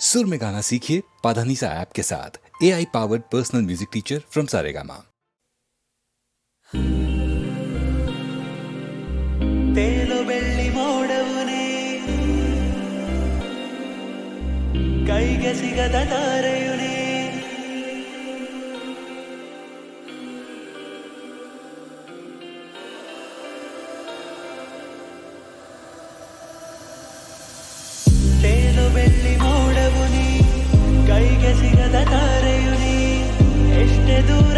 सुर में गाना सीखिए पाधानीसा ऐप के साथ। A I powered personal music teacher from Saregama ಕೈಗೆ ಸಿಗದ ತಾರೆಯು sedurare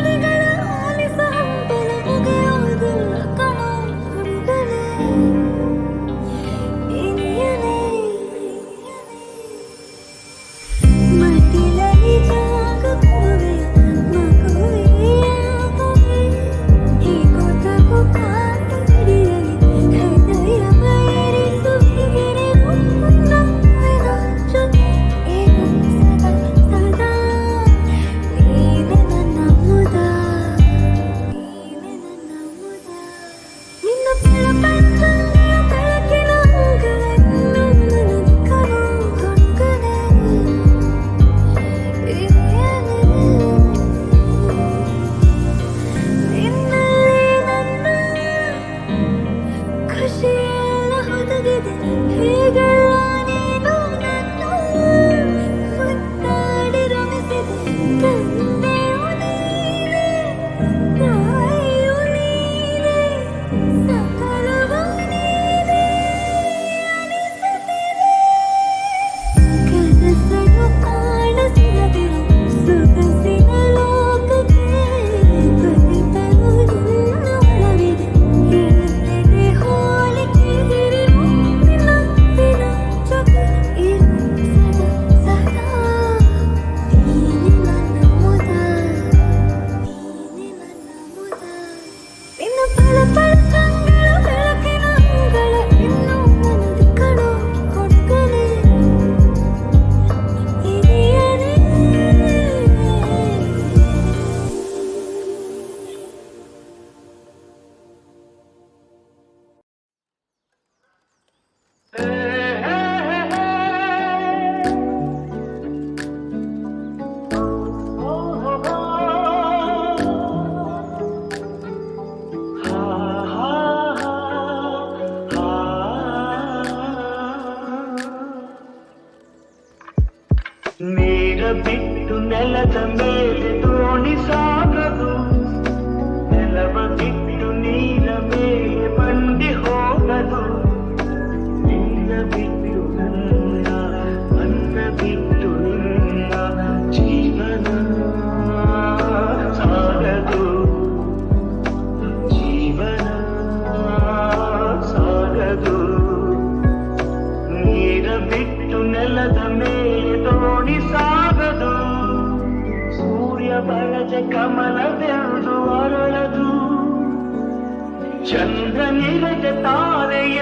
ಚಂದ್ರ ನಿರಜ ತಾರೆಯ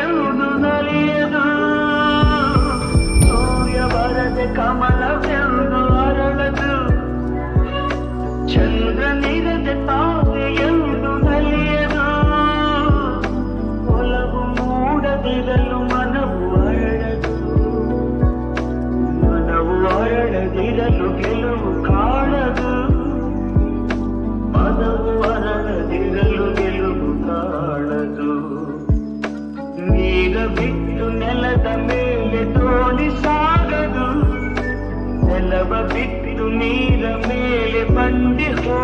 ನೀರ ಮೇಲೆ ಬಂದಿ ಹೋ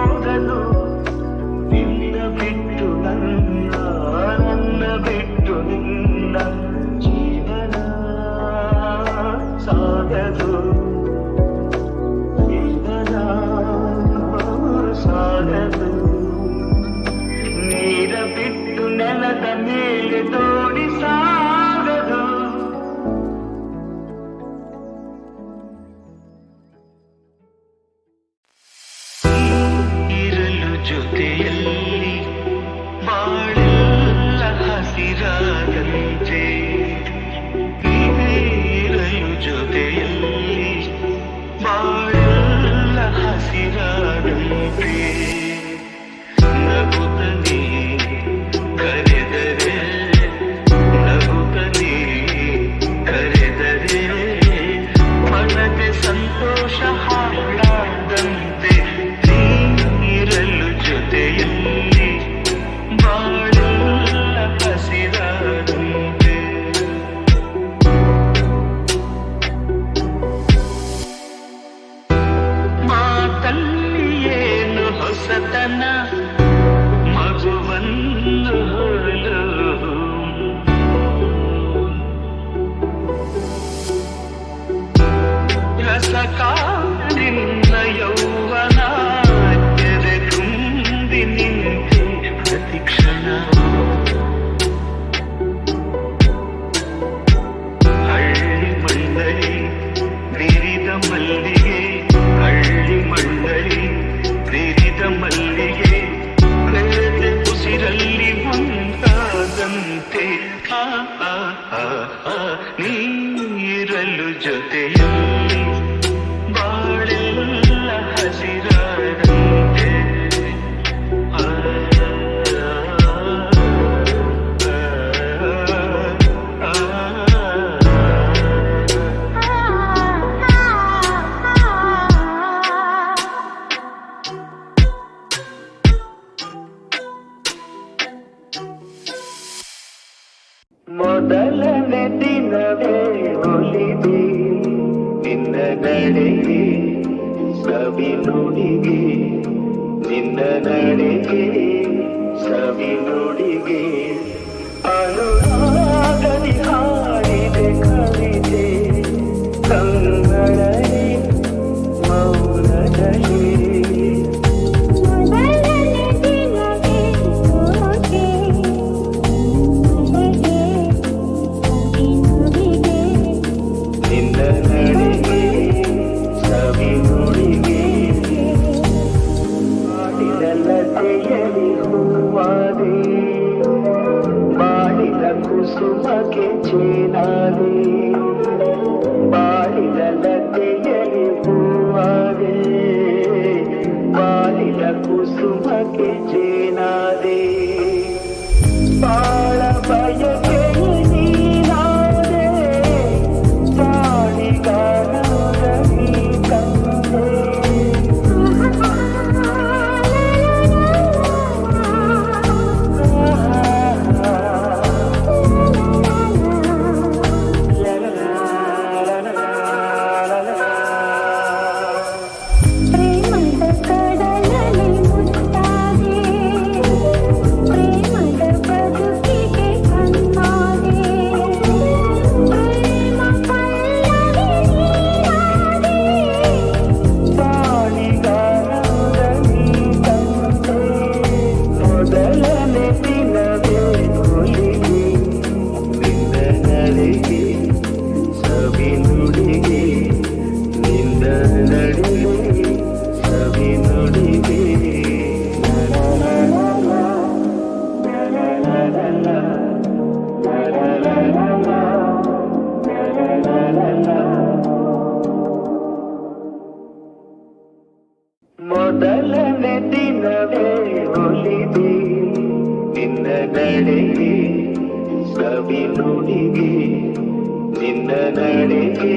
now. ಸವಿ ನುಡಿಗೆ ನಿನ್ನ ನಡೆಗೆ ಸವಿ సుమకి చీనాలి. బాలిల తెయలి పువ్వాలి. బాలిల కుసుమకి ನಡೆಗೆ ಸವಿ ನುಡಿಗೆ ನಿನ್ನ ನಡೆಗೆ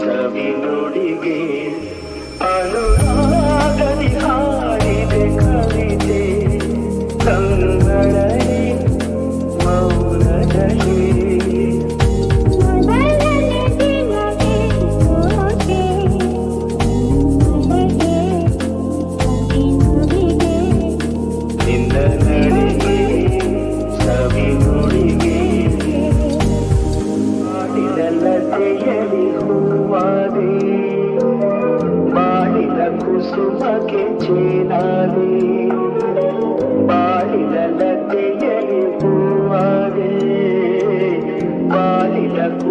ಸವಿ ನುಡಿಗೆ ಅನುರಾಗದಿ ಹಾಡಿದೆ ಕವಿತೆ ಕನ್ನಡ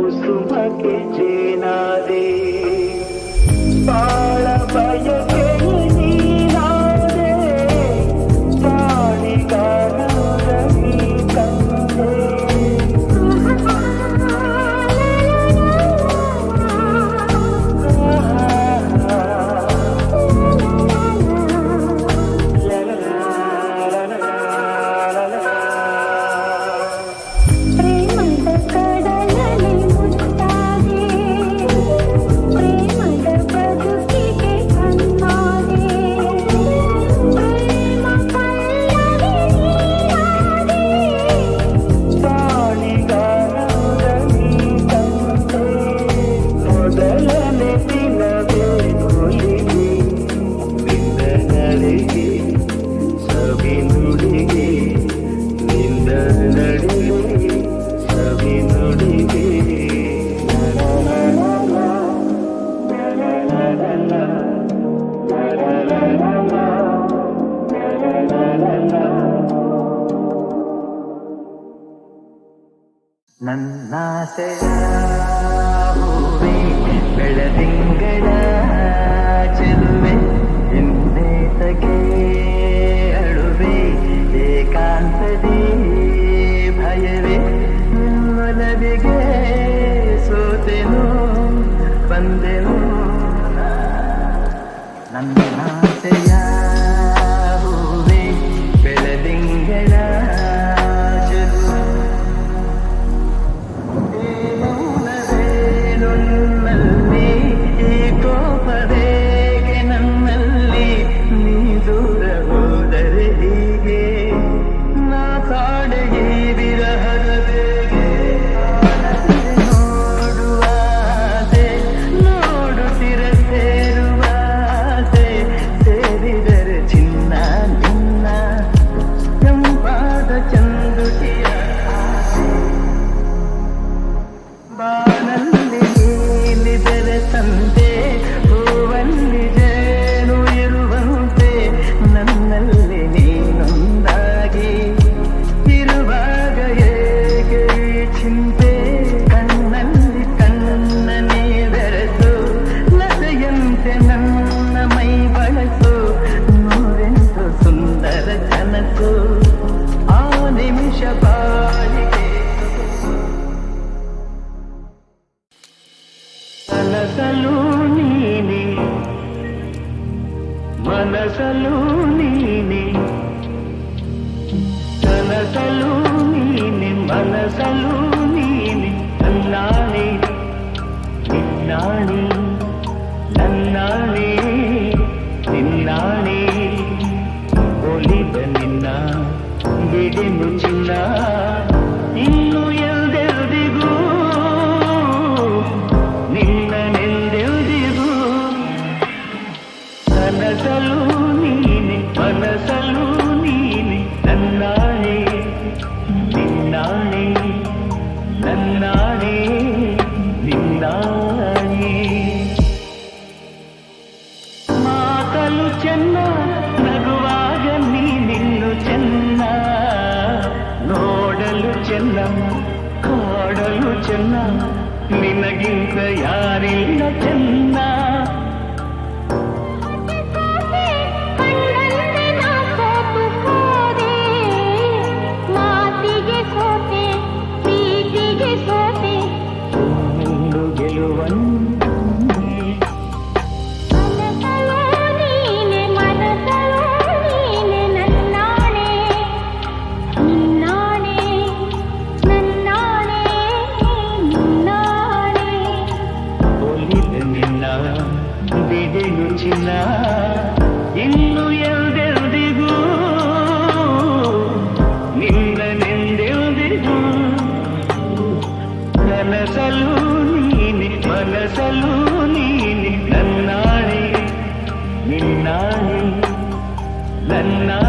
was the package. ಮನಸಲು ಕಾಡಲು ಚೆನ್ನ ನಿನಗಿಂತ ಯಾರಿಲ್ಲ ಚೆನ್ನ మనసలు నీని మనసలు నీని నన్నాడి నిన్నాడి నన్నాడి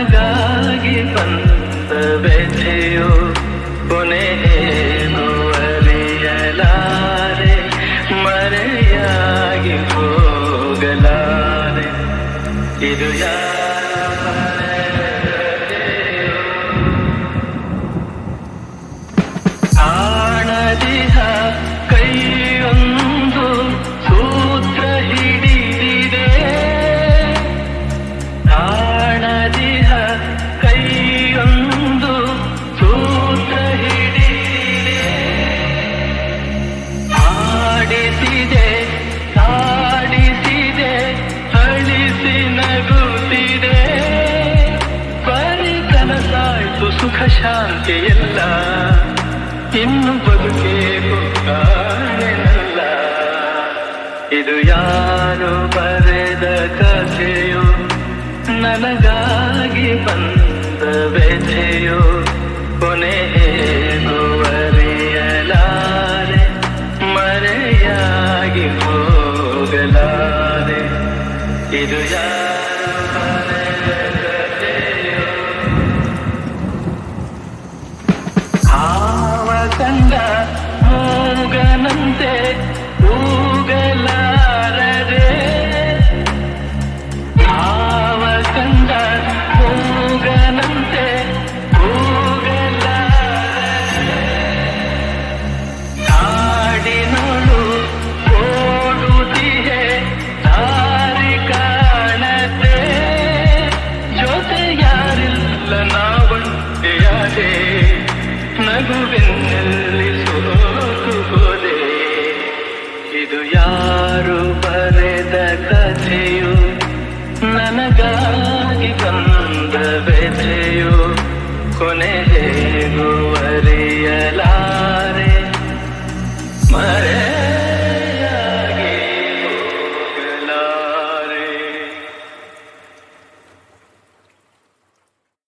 लगा ये बंद ಮತ್ತು ಸುಖ ಶಾಂತಿಯಲ್ಲ ಇನ್ನು ಬದುಕೆ ಕಾರಣನಲ್ಲ ಇದು ಯಾರು ಬರೆದ ಕಥೆಯೋ? ನನಗಾಗಿ ಬಂದ ವ್ಯಥೆಯೋ ಕೊನೆಯೇ